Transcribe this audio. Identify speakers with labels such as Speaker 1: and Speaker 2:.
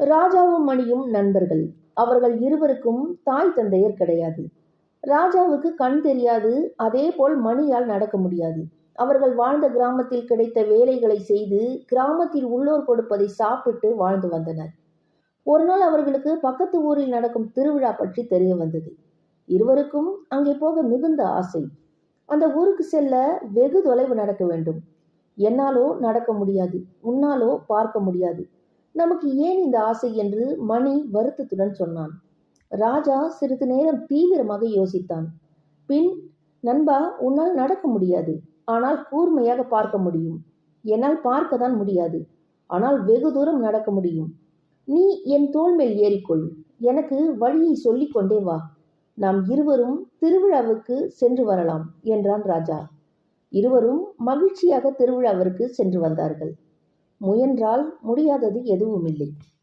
Speaker 1: ராஜாவும் மணியும் நண்பர்கள். அவர்கள் இருவருக்கும் தாய் தந்தையர் கிடையாது. ராஜாவுக்கு கண் தெரியாது அதே போல் மணியால் நடக்க முடியாது. அவர்கள் வாழ்ந்த கிராமத்தில் கிடைத்த வேலைகளை செய்து கிராமத்தில் உள்ளோர் கொடுப்பதை சாப்பிட்டு வாழ்ந்து வந்தனர். ஒரு நாள் அவர்களுக்கு பக்கத்து ஊரில் நடக்கும் திருவிழா பற்றி தெரிய வந்தது. இருவருக்கும் அங்கே போக மிகுந்த ஆசை. அந்த ஊருக்கு செல்ல வெகு தொலைவு நடக்க வேண்டும். என்னாலோ நடக்க முடியாது உன்னாலோ பார்க்க முடியாது. நமக்கு ஏன் இந்த ஆசை என்று மணி வருத்தத்துடன் சொன்னான். ராஜா சிறிது நேரம் தீவிரமாக யோசித்தான். பின் நண்பா உன்னால் நடக்க முடியாது. ஆனால் கூர்மையாக பார்க்க முடியும். என்னால் பார்க்க தான் முடியாது. ஆனால் வெகு தூரம் நடக்க முடியும். நீ என் தோல் மேல் ஏறிக்கொள். எனக்கு வழியை சொல்லிக் கொண்டே வா. நாம் இருவரும் திருவிழாவுக்கு சென்று வரலாம் என்றான் ராஜா. இருவரும் மகிழ்ச்சியாக திருவிழாவிற்கு சென்று வந்தார்கள். முயன்றால் முடியாதது எதுவுமில்லை.